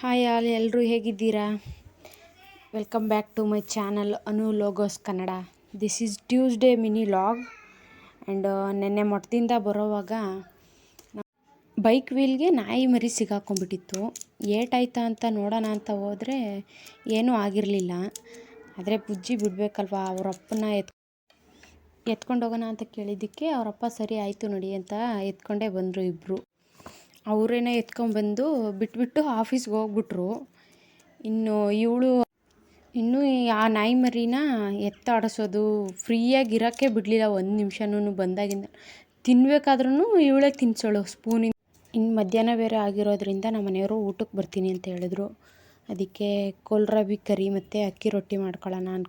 Hi all ಎಲ್ಲರೂ ಹೇಗಿದ್ದೀರಾ? Welcome back to my channel Anu logos Kannada this is Tuesday mini log and ನೆನ್ನೆ ಮೊಟ್ಟದಿಂದ ಬರೋವಾಗ bike ವೀಲ್ಗೆ ನಾಯಿ ಮರಿ ಸಿಗಾಕೊಂಡ್ಬಿಟ್ಟಿತ್ತು. ಏಟಾಯ್ತಾ ಅಂತ ನೋಡೋಣ ಅಂತ ಹೋದರೆ ಏನೂ ಆಗಿರಲಿಲ್ಲ. ಆದರೆ ಬುಜ್ಜಿ ಬಿಡಬೇಕಲ್ವ ಅವರಪ್ಪನ ಎತ್ ಎತ್ಕೊಂಡೋಗೋಣ ಅಂತ ಕೇಳಿದ್ದಕ್ಕೆ ಅವರಪ್ಪ ಸರಿ ಆಯಿತು ನಡಿ ಅಂತ ಎತ್ಕೊಂಡೇ ಬಂದರು ಇಬ್ಬರು ಅವರೇನೆ ಎತ್ಕೊಂಡ್ಬಂದು ಬಿಟ್ಬಿಟ್ಟು ಆಫೀಸ್ಗೆ ಹೋಗ್ಬಿಟ್ರು. ಇನ್ನು ಇವಳು ಇನ್ನೂ ಆ ನಾಯಿ ಮರಿನ ಎತ್ತಾಡಿಸೋದು ಫ್ರೀಯಾಗಿ ಇರೋಕ್ಕೆ ಬಿಡಲಿಲ್ಲ ಒಂದು ನಿಮಿಷನೂ ಬಂದಾಗಿಂದ. ತಿನ್ಬೇಕಾದ್ರೂ ಇವಳೇ ತಿನ್ಸೋಳು ಸ್ಪೂನಿಂದ. ಇನ್ನು ಮಧ್ಯಾಹ್ನ ಬೇರೆ ಆಗಿರೋದ್ರಿಂದ ನಮ್ಮ ಮನೆಯವರು ಊಟಕ್ಕೆ ಬರ್ತೀನಿ ಅಂತ ಹೇಳಿದ್ರು. ಅದಕ್ಕೆ ಕೋಲ್ರಾಬಿ, ಕರಿ ಮತ್ತು ಅಕ್ಕಿ ರೊಟ್ಟಿ ಮಾಡ್ಕೊಳ್ಳೋಣ ಅನ್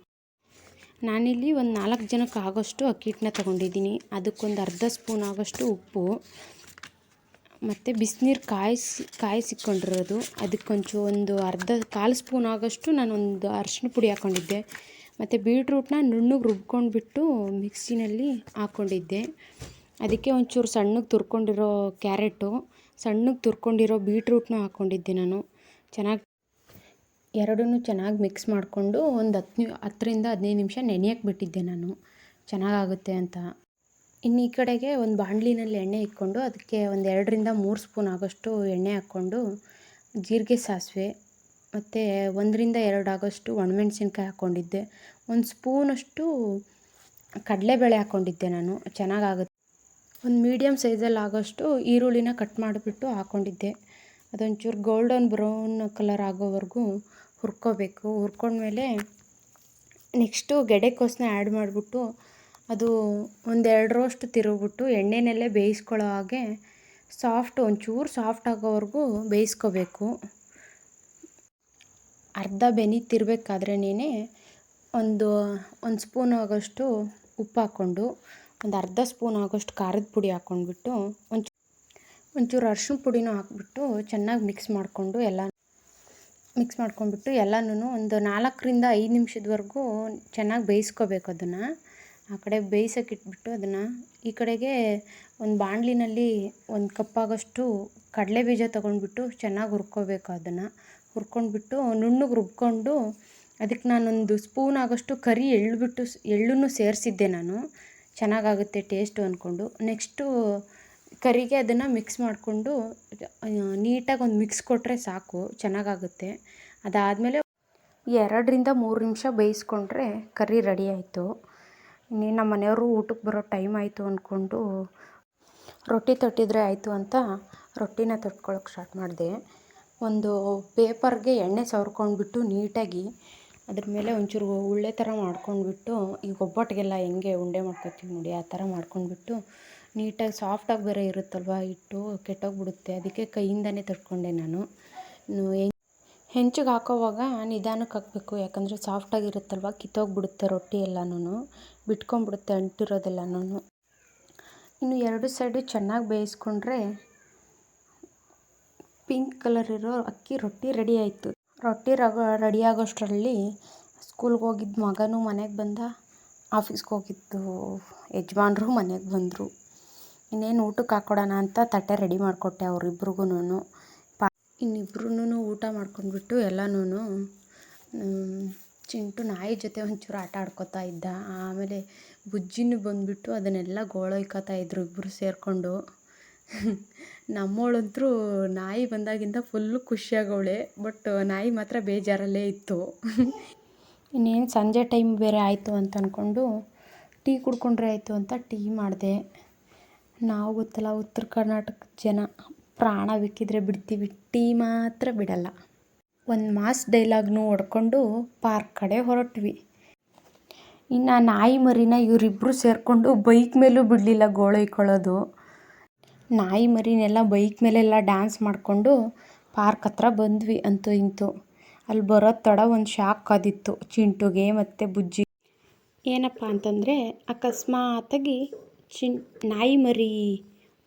ನಾನಿಲ್ಲಿ ಒಂದು ನಾಲ್ಕು ಜನಕ್ಕೆ ಆಗೋಷ್ಟು ಅಕ್ಕಿ ಹಿಟ್ಟನ್ನ ತೊಗೊಂಡಿದ್ದೀನಿ. ಅದಕ್ಕೊಂದು ಅರ್ಧ ಸ್ಪೂನ್ ಆಗೋಷ್ಟು ಉಪ್ಪು. ಮತ್ತು ಬಿಸ್ನೀರು ಕಾಯಿಸಿ ಕಾಯಿಸಿಕೊಂಡಿರೋದು ಅದಕ್ಕೊಂಚು ಒಂದು ಅರ್ಧ ಕಾಲು ಸ್ಪೂನ್ ಆಗೋಷ್ಟು ನಾನೊಂದು ಅರ್ಶಿಣ ಪುಡಿ ಹಾಕ್ಕೊಂಡಿದ್ದೆ ಮತ್ತು ಬೀಟ್ರೂಟ್ನ ನುಣ್ಣಗೆ ರುಬ್ಕೊಂಡ್ಬಿಟ್ಟು ಮಿಕ್ಸಿನಲ್ಲಿ ಹಾಕ್ಕೊಂಡಿದ್ದೆ ಅದಕ್ಕೆ ಒಂಚೂರು ಸಣ್ಣಗೆ ತುರ್ಕೊಂಡಿರೋ ಕ್ಯಾರೆಟು, ಸಣ್ಣಗೆ ತುರ್ಕೊಂಡಿರೋ ಬೀಟ್ರೂಟ್ನ ಹಾಕ್ಕೊಂಡಿದ್ದೆ ನಾನು. ಚೆನ್ನಾಗಿ ಎರಡನ್ನೂ ಚೆನ್ನಾಗಿ ಮಿಕ್ಸ್ ಮಾಡಿಕೊಂಡು ಒಂದು ಹತ್ತು ಹತ್ತರಿಂದ ಹದಿನೈದು ನಿಮಿಷ ನೆನೆಯಕ್ಕೆ ಬಿಟ್ಟಿದ್ದೆ ನಾನು. ಚೆನ್ನಾಗಾಗುತ್ತೆ ಅಂತ. ಇನ್ನು ಈ ಕಡೆಗೆ ಒಂದು ಬಾಣಲಿನಲ್ಲಿ ಎಣ್ಣೆ ಇಟ್ಕೊಂಡು ಅದಕ್ಕೆ ಒಂದು ಎರಡರಿಂದ ಮೂರು ಸ್ಪೂನ್ ಆಗೋಷ್ಟು ಎಣ್ಣೆ ಹಾಕ್ಕೊಂಡು ಜೀರಿಗೆ ಸಾಸಿವೆ ಮತ್ತು ಒಂದರಿಂದ ಎರಡು ಆಗೋಷ್ಟು ಒಣಮೆಣ್ಸಿನ್ಕಾಯಿ ಹಾಕ್ಕೊಂಡಿದ್ದೆ. ಒಂದು ಸ್ಪೂನಷ್ಟು ಕಡಲೆಬೇಳೆ ಹಾಕ್ಕೊಂಡಿದ್ದೆ ನಾನು, ಚೆನ್ನಾಗಾಗುತ್ತೆ. ಒಂದು ಮೀಡಿಯಮ್ ಸೈಜಲ್ಲಿ ಆಗೋಷ್ಟು ಈರುಳ್ಳಿನ ಕಟ್ ಮಾಡಿಬಿಟ್ಟು ಹಾಕ್ಕೊಂಡಿದ್ದೆ. ಅದೊಂಚೂರು ಗೋಲ್ಡನ್ ಬ್ರೌನ್ ಕಲರ್ ಆಗೋವರೆಗೂ ಹುರ್ಕೋಬೇಕು. ಹುರ್ಕೊಂಡ್ಮೇಲೆ ನೆಕ್ಸ್ಟು ಗೆಡ್ಡೆಕೋಸನ್ನ ಆ್ಯಡ್ ಮಾಡಿಬಿಟ್ಟು ಅದು ಒಂದೆರಡು ರೋಸ್ಟ್ ತಿರುಗ್ಬಿಟ್ಟು ಎಣ್ಣೆನಲ್ಲೇ ಬೇಯಿಸ್ಕೊಳ್ಳೋ ಹಾಗೆ ಸಾಫ್ಟ್, ಒಂಚೂರು ಸಾಫ್ಟ್ ಆಗೋವರೆಗೂ ಬೇಯಿಸ್ಕೋಬೇಕು. ಅರ್ಧ ಬೆನೀತಿರ್ಬೇಕಾದ್ರೇನೆ ಒಂದು ಒಂದು ಸ್ಪೂನ್ ಆಗೋಷ್ಟು ಉಪ್ಪು ಹಾಕ್ಕೊಂಡು, ಒಂದು ಅರ್ಧ ಸ್ಪೂನ್ ಆಗೋಷ್ಟು ಖಾರದ ಪುಡಿ ಹಾಕ್ಕೊಂಡ್ಬಿಟ್ಟು ಒಂಚೂರು ಒಂಚೂರು ಅರ್ಶಿಣ ಪುಡಿನೂ ಹಾಕ್ಬಿಟ್ಟು ಚೆನ್ನಾಗಿ ಮಿಕ್ಸ್ ಮಾಡಿಕೊಂಡು ಎಲ್ಲ, ಮಿಕ್ಸ್ ಮಾಡ್ಕೊಂಡ್ಬಿಟ್ಟು ಎಲ್ಲನೂ ಒಂದು ನಾಲ್ಕರಿಂದ ಐದು ನಿಮಿಷದವರೆಗೂ ಚೆನ್ನಾಗಿ ಬೇಯಿಸ್ಕೋಬೇಕು ಅದನ್ನು. ಆ ಕಡೆ ಬೇಯ್ಸೋಕೆ ಇಟ್ಬಿಟ್ಟು ಅದನ್ನು ಈ ಕಡೆಗೆ ಒಂದು ಬಾಣಲಿನಲ್ಲಿ ಒಂದು ಕಪ್ಪಾಗೋಷ್ಟು ಕಡಲೆ ಬೀಜ ತೊಗೊಂಡ್ಬಿಟ್ಟು ಚೆನ್ನಾಗಿ ಹುರ್ಕೊಬೇಕು ಅದನ್ನು. ಹುರ್ಕೊಂಡ್ಬಿಟ್ಟು ನುಣ್ಣಗೆ ರುಬ್ಕೊಂಡು ಅದಕ್ಕೆ ನಾನೊಂದು ಸ್ಪೂನ್ ಆಗೋಷ್ಟು ಕರಿ ಎಳ್ಳು ಬಿಟ್ಟು ಎಳ್ಳನ್ನು ಸೇರಿಸಿದ್ದೆ ನಾನು. ಚೆನ್ನಾಗಾಗುತ್ತೆ ಟೇಸ್ಟು ಅಂದ್ಕೊಂಡು ನೆಕ್ಸ್ಟು ಕರಿಗೆ ಅದನ್ನು ಮಿಕ್ಸ್ ಮಾಡಿಕೊಂಡು ನೀಟಾಗಿ ಒಂದು ಮಿಕ್ಸ್ ಕೊಟ್ಟರೆ ಸಾಕು, ಚೆನ್ನಾಗಾಗುತ್ತೆ. ಅದಾದಮೇಲೆ ಎರಡರಿಂದ ಮೂರು ನಿಮಿಷ ಬೇಯಿಸ್ಕೊಂಡ್ರೆ ಕರಿ ರೆಡಿ ಆಯಿತು. ಇನ್ನೇನು ನಮ್ಮ ಮನೆಯವರು ಊಟಕ್ಕೆ ಬರೋ ಟೈಮ್ ಆಯಿತು ಅಂದ್ಕೊಂಡು ರೊಟ್ಟಿ ತಟ್ಟಿದ್ರೆ ಆಯಿತು ಅಂತ ರೊಟ್ಟಿನ ತಟ್ಕೊಳಕ್ಕೆ ಸ್ಟಾರ್ಟ್ ಮಾಡಿದೆ. ಒಂದು ಪೇಪರ್ಗೆ ಎಣ್ಣೆ ಸವರ್ಕೊಂಡ್ಬಿಟ್ಟು ನೀಟಾಗಿ ಅದ್ರ ಮೇಲೆ ಒಂಚೂರು ಉಳ್ಳೆ ಥರ ಮಾಡ್ಕೊಂಡ್ಬಿಟ್ಟು ಈಗ ಒಬ್ಬಟ್ಟಿಗೆಲ್ಲ ಹೆಂಗೆ ಉಂಡೆ ಮಾಡ್ಕೊತೀವಿ ನೋಡಿ, ಆ ಥರ ಮಾಡ್ಕೊಂಡ್ಬಿಟ್ಟು ನೀಟಾಗಿ ಸಾಫ್ಟಾಗಿ ಬೇರೆ ಇರುತ್ತಲ್ವ ಹಿಟ್ಟು ಕೆಟ್ಟೋಗ್ಬಿಡುತ್ತೆ. ಅದಕ್ಕೆ ಕೈಯಿಂದನೇ ತಟ್ಕೊಂಡೆ ನಾನು. ಹೆಂಚಿಗೆ ಹಾಕೋವಾಗ ನಿಧಾನಕ್ಕೆ ಹಾಕಬೇಕು. ಯಾಕಂದರೆ ಸಾಫ್ಟಾಗಿರುತ್ತಲ್ವ ಕಿತ್ತೋಗ್ಬಿಡುತ್ತೆ ರೊಟ್ಟಿ ಎಲ್ಲನೂ ಬಿಟ್ಕೊಂಡ್ಬಿಡುತ್ತೆ ಅಂಟಿರೋದೆಲ್ಲನೂ ಇನ್ನು ಎರಡು ಸೈಡು ಚೆನ್ನಾಗಿ ಬೇಯಿಸ್ಕೊಂಡ್ರೆ ಪಿಂಕ್ ಕಲರ್ ಇರೋ ಅಕ್ಕಿ ರೊಟ್ಟಿ ರೆಡಿ ಆಯಿತು. ರೊಟ್ಟಿ ರಗ ರೆಡಿ ಆಗೋಷ್ಟರಲ್ಲಿ ಸ್ಕೂಲ್ಗೆ ಹೋಗಿದ್ದ ಮಗನೂ ಮನೆಗೆ ಬಂದ. ಆಫೀಸ್ಗೆ ಹೋಗಿದ್ದು ಯಜಮಾನ್ರು ಮನೆಗೆ ಬಂದರು. ಇನ್ನೇನು ಊಟಕ್ಕೆ ಹಾಕ್ಕೊಡೋಣ ಅಂತ ತಟ್ಟೆ ರೆಡಿ ಮಾಡಿಕೊಟ್ಟೆ ಅವ್ರಿಬ್ರಿಗೂ ಇನ್ನಿಬ್ರೂ ಊಟ ಮಾಡ್ಕೊಂಡ್ಬಿಟ್ಟು ಎಲ್ಲನೂ ಚಿಂಟು ನಾಯಿ ಜೊತೆ ಒಂಚೂರು ಆಟ ಆಡ್ಕೊತಾ ಇದ್ದ. ಆಮೇಲೆ ಬುಜ್ಜಿನೂ ಬಂದುಬಿಟ್ಟು ಅದನ್ನೆಲ್ಲ ಗೋಳೊಯ್ಕೊತಾ ಇದ್ರು ಇಬ್ಬರು ಸೇರಿಕೊಂಡು. ನಮ್ಮವಳಂತೂ ನಾಯಿ ಬಂದಾಗಿಂದ ಫುಲ್ಲು ಖುಷಿಯಾಗವಳೆ, ಬಟ್ ನಾಯಿ ಮಾತ್ರ ಬೇಜಾರಲ್ಲೇ ಇತ್ತು. ಇನ್ನೇನು ಸಂಜೆ ಟೈಮ್ ಬೇರೆ ಆಯಿತು ಅಂತ ಅಂದ್ಕೊಂಡು ಟೀ ಕುಡ್ಕೊಂಡ್ರೆ ಆಯಿತು ಅಂತ ಟೀ ಮಾಡಿದೆ. ನಾವು ಗೊತ್ತಲ್ಲ ಉತ್ತರ ಕರ್ನಾಟಕದ ಜನ ಪ್ರಾಣ ಬೇಕಿದ್ರೆ ಬಿಡ್ತೀವಿ, ಟೀ ಮಾತ್ರ ಬಿಡಲ್ಲ. ಒಂದು ಮಾಸ್ ಡೈಲಾಗ್ನೂ ಹೊಡ್ಕೊಂಡು ಪಾರ್ಕ್ ಕಡೆ ಹೊರಟ್ವಿ. ಇನ್ನು ನಾಯಿ ಮರಿನ ಇವರಿಬ್ಬರು ಸೇರಿಕೊಂಡು ಬೈಕ್ ಮೇಲೂ ಬಿಡಲಿಲ್ಲ ಗೋಳೈಕೊಳ್ಳೋದು ನಾಯಿ ಮರಿನೆಲ್ಲ ಬೈಕ್ ಮೇಲೆಲ್ಲ ಡ್ಯಾನ್ಸ್ ಮಾಡಿಕೊಂಡು ಪಾರ್ಕ್ ಹತ್ರ ಬಂದ್ವಿ ಅಂತೂ ಇಂತೂ. ಅಲ್ಲಿ ಬರೋ ತಡ ಒಂದು ಶಾಕ್ ಆದಿತ್ತು, ಚಿಂಟುಗೆ ಮತ್ತು ಬುಜ್ಜಿ. ಏನಪ್ಪ ಅಂತಂದರೆ ಅಕಸ್ಮಾತಾಗಿ ಚಿನ್ ನಾಯಿ ಮರಿ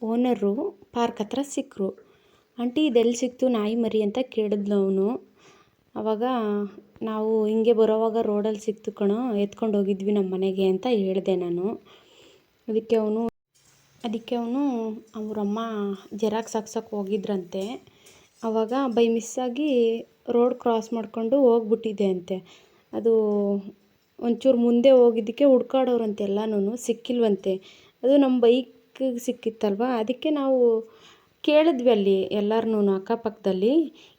ಓನರು ಪಾರ್ಕ್ ಹತ್ರ ಸಿಕ್ಕರು. ಆಂಟಿ, ಇದೆಲ್ಲಿ ಸಿಕ್ತು ನಾಯಿ ಮರಿ ಅಂತ ಕೇಳಿದ್ಲು ಅವನು ಆವಾಗ ನಾವು ಹಿಂಗೆ ಬರೋವಾಗ ರೋಡಲ್ಲಿ ಸಿಕ್ತು ಕಣೋ, ಎತ್ಕೊಂಡು ಹೋಗಿದ್ವಿ ನಮ್ಮ ಮನೆಗೆ ಅಂತ ಹೇಳಿದೆ ನಾನು. ಅದಕ್ಕೆ ಅವನು ಅದಕ್ಕೆ ಅವನು ಅವರಮ್ಮ ಜೆರಾಕ್ಸ್ ಹಾಕ್ಸೋಕೆ ಹೋಗಿದ್ರಂತೆ. ಆವಾಗ ಬೈ ಮಿಸ್ಸಾಗಿ ರೋಡ್ ಕ್ರಾಸ್ ಮಾಡಿಕೊಂಡು ಹೋಗ್ಬಿಟ್ಟಿದೆ ಅಂತೆ. ಅದು ಒಂಚೂರು ಮುಂದೆ ಹೋಗಿದ್ದಕ್ಕೆ ಹುಡ್ಕಾಡೋರಂತೆ ಎಲ್ಲನೂ ಸಿಕ್ಕಿಲ್ವಂತೆ. ಅದು ನಮ್ಮ ಬೈಕಿಗೆ ಸಿಕ್ಕಿತ್ತಲ್ವ? ಅದಕ್ಕೆ ನಾವು ಕೇಳಿದ್ವಿ ಅಲ್ಲಿ ಎಲ್ಲಾರ್ನೂ ಅಕ್ಕಪಕ್ಕದಲ್ಲಿ,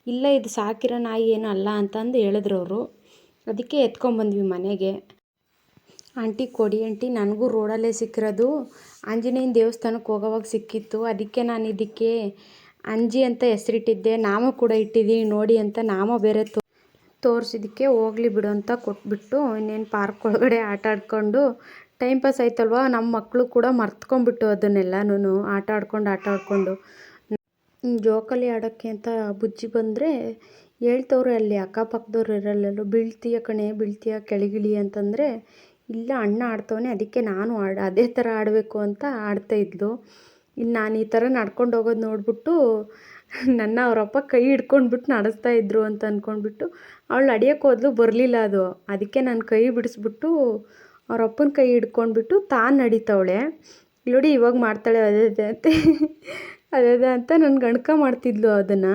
ಇಲ್ಲ ಇದು ಸಾಕಿರೋ ನಾಯಿ ಏನೂ ಅಲ್ಲ ಅಂತಂದು ಹೇಳಿದ್ರು ಅವರು. ಅದಕ್ಕೆ ಎತ್ಕೊಂಡ್ಬಂದ್ವಿ ಮನೆಗೆ. ಆಂಟಿ ಕೊಡಿ ಆಂಟಿ, ನನಗೂ ರೋಡಲ್ಲೇ ಸಿಕ್ಕಿರೋದು. ಆಂಜನೇಯನ ದೇವಸ್ಥಾನಕ್ಕೆ ಹೋಗೋವಾಗ ಸಿಕ್ಕಿತ್ತು. ಅದಕ್ಕೆ ನಾನು ಇದಕ್ಕೆ ಅಂಜಿ ಅಂತ ಹೆಸರಿಟ್ಟಿದ್ದೆ. ನಾಮ ಕೂಡ ಇಟ್ಟಿದ್ದೀನಿ ನೋಡಿ ಅಂತ ನಾಮ ಬೇರೆ ತೋ, ತೋರಿಸಿದ್ದಕ್ಕೆ ಹೋಗ್ಲಿ ಬಿಡು ಅಂತ ಕೊಟ್ಬಿಟ್ಟು ಇನ್ನೇನು ಪಾರ್ಕ್ ಒಳಗಡೆ ಆಟ ಆಡ್ಕೊಂಡು ಟೈಮ್ ಪಾಸ್ ಆಯ್ತಲ್ವ? ನಮ್ಮ ಮಕ್ಕಳು ಕೂಡ ಮರ್ತ್ಕೊಂಡ್ಬಿಟ್ಟು ಅದನ್ನೆಲ್ಲನೂ ಆಟ ಆಡ್ಕೊಂಡು, ಆಟ ಆಡಿಕೊಂಡು. ಜೋಕಾಲಿ ಆಡೋಕ್ಕೆ ಅಂತ ಬುಜ್ಜಿ ಬಂದರೆ ಹೇಳ್ತವ್ರೆ ಅಲ್ಲಿ ಅಕ್ಕಪಕ್ಕದವ್ರು ಇರಲ್ಲೂ ಬೀಳ್ತೀಯ ಕಣೆ, ಬೀಳ್ತೀಯ ಕೆಳಗಿಳಿ ಅಂತಂದರೆ, ಇಲ್ಲ ಅಣ್ಣ ಆಡ್ತವನೆ, ಅದಕ್ಕೆ ನಾನು ಆಡ, ಅದೇ ಥರ ಆಡಬೇಕು ಅಂತ ಆಡ್ತಾ ಇದ್ಲು. ಇನ್ನು ನಾನು ಈ ಥರ ನಡ್ಕೊಂಡು ಹೋಗೋದು ನೋಡಿಬಿಟ್ಟು ನನ್ನ ಅವರಪ್ಪ ಕೈ ಹಿಡ್ಕೊಂಡ್ಬಿಟ್ಟು ನಡೆಸ್ತಾ ಇದ್ರು ಅಂತ ಅಂದ್ಕೊಂಡ್ಬಿಟ್ಟು ಅವಳು ಅಡಿಯೋಕ್ಕೆ ಹೋದ್ಲು ಬರಲಿಲ್ಲ ಅದು. ಅದಕ್ಕೆ ನಾನು ಕೈ ಬಿಡಿಸ್ಬಿಟ್ಟು ಅವರಪ್ಪನ ಕೈ ಹಿಡ್ಕೊಂಡ್ಬಿಟ್ಟು ತಾನು ನಡೀತವಳೆ. ನೋಡಿ ಇವಾಗ ಮಾಡ್ತಾಳೆ ಅದೇ ಅಂತ. ಅದೇ ಅಂತ ನನ್ನ ಗಣಕ ಮಾಡ್ತಿದ್ಲು ಅದನ್ನು.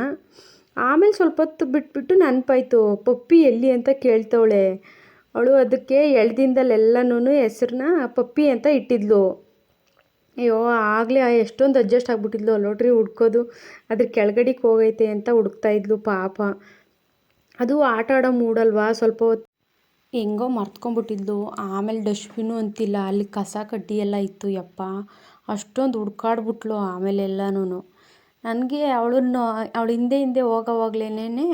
ಆಮೇಲೆ ಸ್ವಲ್ಪ ಹೊತ್ತು ಬಿಟ್ಬಿಟ್ಟು ನೆನಪಾಯ್ತು, ಪಪ್ಪಿ ಎಲ್ಲಿ ಅಂತ ಕೇಳ್ತವಳೆ. ಅವಳು ಅದಕ್ಕೆ ಎಳ್ದಿಂದಲೆಲ್ಲನೂ ಹೆಸ್ರನ್ನ ಪಪ್ಪಿ ಅಂತ ಇಟ್ಟಿದ್ಲು. ಅಯ್ಯೋ, ಆಗಲೇ ಎಷ್ಟೊಂದು ಅಡ್ಜಸ್ಟ್ ಆಗಿಬಿಟ್ಟಿದ್ಲು ನೋಡ್ರಿ ಹುಡ್ಕೋದು. ಅದ್ರ ಕೆಳಗಡೆಗೆ ಹೋಗೈತೆ ಅಂತ ಹುಡುಕ್ತಾಯಿದ್ಲು ಪಾಪ. ಅದು ಆಟ ಆಡೋ ಮೂಡಲ್ವಾ? ಸ್ವಲ್ಪ ಹೊತ್ತು ಹೆಂಗೋ ಮರ್ತ್ಕೊಂಡ್ಬಿಟ್ಟಿದ್ಲು ಆಮೇಲೆ ಡಸ್ಟ್ಬಿನ್ನು ಅಂತಿಲ್ಲ. ಅಲ್ಲಿ ಕಸ ಕಡ್ಡಿ ಎಲ್ಲ ಇತ್ತು. ಯಪ್ಪ, ಅಷ್ಟೊಂದು ಹುಡ್ಕಾಡ್ಬಿಟ್ಲು ಆಮೇಲೆ ಎಲ್ಲನೂ ನನಗೆ ಅವಳನ್ನು, ಅವಳ ಹಿಂದೆ ಹಿಂದೆ ಹೋಗೋವಾಗ್ಲೇನೆ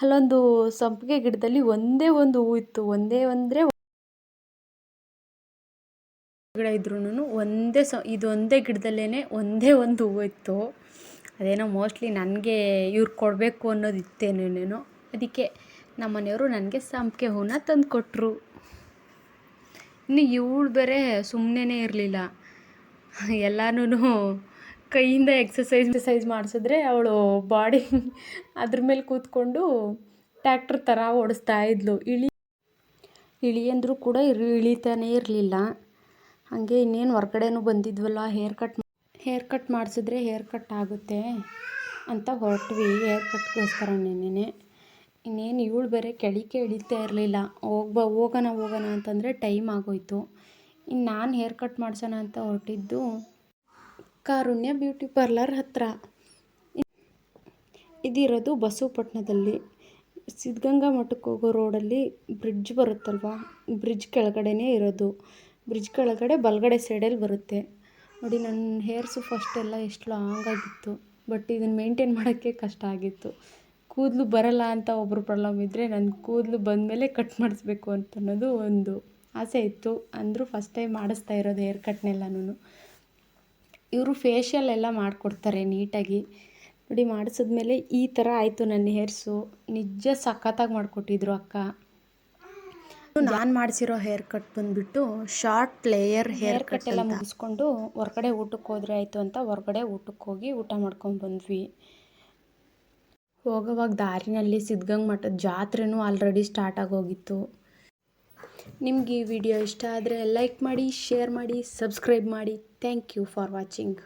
ಅಲ್ಲೊಂದು ಸಂಪಿಗೆ ಗಿಡದಲ್ಲಿ ಒಂದೇ ಒಂದು ಹೂ ಇತ್ತು. ಒಂದೇ ಅಂದರೆ ಗಿಡ ಇದ್ರೂ ಒಂದೇ ಸ ಇದೊಂದೇ ಗಿಡದಲ್ಲೇ ಒಂದೇ ಒಂದು ಹೂವು ಇತ್ತು. ಅದೇನೋ ಮೋಸ್ಟ್ಲಿ ನನಗೆ ಇವ್ರು ಕೊಡಬೇಕು ಅನ್ನೋದು ಇತ್ತೇನೇನೇನೋ ಅದಕ್ಕೆ ನಮ್ಮ ಮನೆಯವರು ನನಗೆ ಸಂಪಿಗೆ ಹೂವನ್ನ ತಂದು ಕೊಟ್ಟರು ಇನ್ನು ಇವಳು ಬೇರೆ ಸುಮ್ಮನೆ ಇರಲಿಲ್ಲ. ಎಲ್ಲನೂ ಕೈಯಿಂದ ಎಕ್ಸಸೈಸ್ ಎಕ್ಸಸೈಸ್ ಮಾಡಿಸಿದ್ರೆ ಅವಳು ಬಾಡಿ ಅದ್ರ ಮೇಲೆ ಕೂತ್ಕೊಂಡು ಟ್ಯಾಕ್ಟ್ರ್ ಥರ ಓಡಿಸ್ತಾ ಇದ್ಲು. ಇಳಿ ಇಳಿ ಅಂದರೂ ಕೂಡ ಇಳಿತಾನೇ ಇರಲಿಲ್ಲ. ಹಾಗೆ ಇನ್ನೇನು ಹೊರ್ಗಡೆನೂ ಬಂದಿದ್ವಲ್ಲ ಹೇರ್ ಕಟ್ ಹೇರ್ ಕಟ್ ಮಾಡಿಸಿದ್ರೆ ಹೇರ್ ಕಟ್ ಆಗುತ್ತೆ ಅಂತ ಹೊರಟ್ವಿ ಹೇರ್ ಕಟ್ಗೋಸ್ಕರ ನೆನ್ನೆ ಇನ್ನೇನು ಇವಳು ಬೇರೆ ಕೆಳಕ್ಕೆ ಇಳಿತಾ ಇರಲಿಲ್ಲ. ಹೋಗ್ಬ ಹೋಗೋಣ ಹೋಗೋಣ ಅಂತಂದರೆ ಟೈಮ್ ಆಗೋಯ್ತು. ಇನ್ನು ನಾನು ಹೇರ್ ಕಟ್ ಮಾಡ್ಸೋಣ ಅಂತ ಹೊರಟಿದ್ದು ಕಾರುಣ್ಯ ಬ್ಯೂಟಿ ಪಾರ್ಲರ್ ಹತ್ತಿರ ಇದಿರೋದು ಬಸವಪಟ್ಟಣದಲ್ಲಿ. ಸಿದ್ಧಗಂಗಾ ಮಠಕ್ಕೆ ಹೋಗೋ ರೋಡಲ್ಲಿ ಬ್ರಿಡ್ಜ್ ಬರುತ್ತಲ್ವ? ಬ್ರಿಡ್ಜ್ ಕೆಳಗಡೆನೇ ಇರೋದು. ಬ್ರಿಡ್ಜ್ ಕೆಳಗಡೆ ಬಲಗಡೆ ಸೈಡಲ್ಲಿ ಬರುತ್ತೆ. ನೋಡಿ ನನ್ನ ಹೇರ್ಸು ಫಸ್ಟೆಲ್ಲ ಎಷ್ಟು ಲಾಂಗ್ ಆಗಿತ್ತು. ಬಟ್ ಇದನ್ನು ಮೇಂಟೈನ್ ಮಾಡೋಕ್ಕೆ ಕಷ್ಟ ಆಗಿತ್ತು. ಕೂದಲು ಬರಲ್ಲ ಅಂತ ಒಬ್ಬರು ಪ್ರಾಬ್ಲಮ್ ಇದ್ದರೆ ನನ್ನ ಕೂದಲು ಬಂದ ಮೇಲೆ ಕಟ್ ಮಾಡಿಸ್ಬೇಕು ಅಂತ ಅನ್ನೋದು ಒಂದು ಆಸೆ ಇತ್ತು. ಅಂದರೂ ಫಸ್ಟ್ ಟೈಮ್ ಮಾಡಿಸ್ತಾ ಇರೋದು ಹೇರ್ ಕಟ್ನೆಲ್ಲನೂ ಇವರು ಫೇಶಿಯಲ್ ಎಲ್ಲ ಮಾಡಿಕೊಡ್ತಾರೆ ನೀಟಾಗಿ ನೋಡಿ ಮಾಡಿಸಿದ್ಮೇಲೆ ಈ ಥರ ಆಯಿತು ನನ್ನ ಹೇರ್ಸು ನಿಜ ಸಖತ್ತಾಗಿ ಮಾಡಿಕೊಟ್ಟಿದ್ರು ಅಕ್ಕ. ನಾನು ಮಾಡಿಸಿರೋ ಹೇರ್ ಕಟ್ ಬಂದುಬಿಟ್ಟು ಶಾರ್ಟ್ ಲೇಯರ್ ಹೇರ್ ಕಟ್ ಎಲ್ಲ ಮುಗಿಸ್ಕೊಂಡು ಹೊರ್ಗಡೆ ಊಟಕ್ಕೆ ಹೋದ್ರೆ ಆಯಿತು ಅಂತ ಹೊರ್ಗಡೆ ಊಟಕ್ಕೆ ಹೋಗಿ ಊಟ ಮಾಡ್ಕೊಂಡು ಬಂದ್ವಿ. ಹೋಗೋವಾಗ ದಾರಿನಲ್ಲಿ ಸಿದ್ಧಗಂಗಾ ಮಠದ ಜಾತ್ರೆನೂ ಆಲ್ರೆಡಿ ಸ್ಟಾರ್ಟ್ ಆಗೋಗಿತ್ತು. ನಿಮ್ಗೆ ಈ ವಿಡಿಯೋ ಇಷ್ಟ ಆದರೆ ಲೈಕ್ ಮಾಡಿ ಶೇರ್ ಮಾಡಿ ಸಬ್ಸ್ಕ್ರೈಬ್ ಮಾಡಿ. Thank you for watching